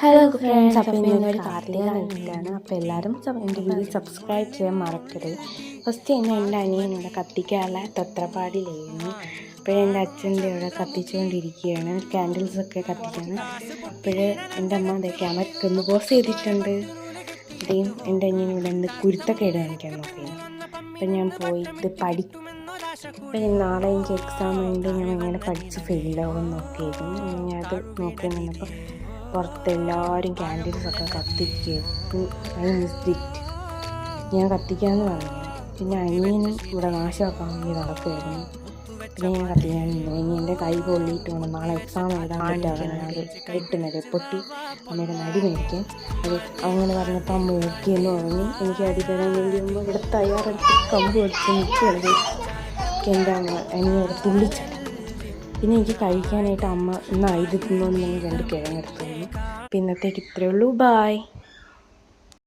Hello friends ഞാൻ ഇന്നൊരു കാർത്തിക കണ്ടിട്ടാണ് അപ്പോൾ എല്ലാവരും എന്റെ വീഡിയോ സബ്സ്ക്രൈബ് ചെയ്യാൻ മറക്കരുത്. ഫസ്റ്റ് തന്നെ എന്റെ അനിയൻ ഇവിടെ കത്തിക്കാനുള്ള തത്രപ്പാടിലായിരുന്നു അപ്പോഴേ എന്റെ അച്ഛന്റെ ഇവിടെ കത്തിച്ചുകൊണ്ടിരിക്കുകയാണ്. ക്യാൻഡിൽസൊക്കെ കത്തിക്കാണ്. അപ്പോഴേ എന്റെ അമ്മ അതെ ക്യാമറയ്ക്ക് ഒന്ന് പോസ് ചെയ്തിട്ടുണ്ട്. അതേയും എന്റെ അനിയൻ ഇവിടെ നിന്ന് കുരുത്തക്കേട് കാണിക്കാൻ നോക്കിയത് അപ്പം ഞാൻ പോയിട്ട് പഠി അപ്പം നാളെ എനിക്ക് എക്സാം ഉണ്ട്. ഞാൻ എങ്ങനെ പഠിച്ച് ഫെയിലാവും നോക്കിയിരുന്നു ഞാൻ അത് നോക്കി നിന്നപ്പോൾ പുറത്ത് എല്ലാവരും ക്യാൻഡിൽസ് ഒക്കെ കത്തിക്കും ഐ മിസ് ഇറ്റ് ഞാൻ കത്തിക്കാമെന്ന് പറഞ്ഞു. പിന്നെ അനിയനും ഇവിടെ നാശമാക്കാൻ വേണ്ടി നടക്കുമായിരുന്നു പിന്നെ ഞാൻ കത്തിക്കാൻ ഇനി എന്റെ കൈ പൊള്ളിയിട്ട് വേണം. നാളെ എക്സാം എഴുതാൻ പറ്റാതെ കിട്ടുന്നത് പൊട്ടി അമ്മയുടെ നടി മേടിക്കാൻ അത് അങ്ങനെ പറഞ്ഞപ്പോൾ അമ്മ ഓക്കെ എന്ന് പറഞ്ഞ്. എനിക്ക് അടി തരാൻ ഇവിടെ തയ്യാറെടുത്ത് കമ്പ് വെച്ച് നിൽക്കുകയാണ്. എന്റെ അമ്മ എന്നെ തുള്ളിച്ചു പിന്നെ എനിക്ക് കഴിക്കാനായിട്ട് അമ്മ ഇന്ന് തിന്നോന്ന് പറഞ്ഞ് രണ്ട് കിഴങ്ങെടുത്തു പിന്നത്തേക്ക് ഇത്രയേ ഉള്ളൂ. ബായ്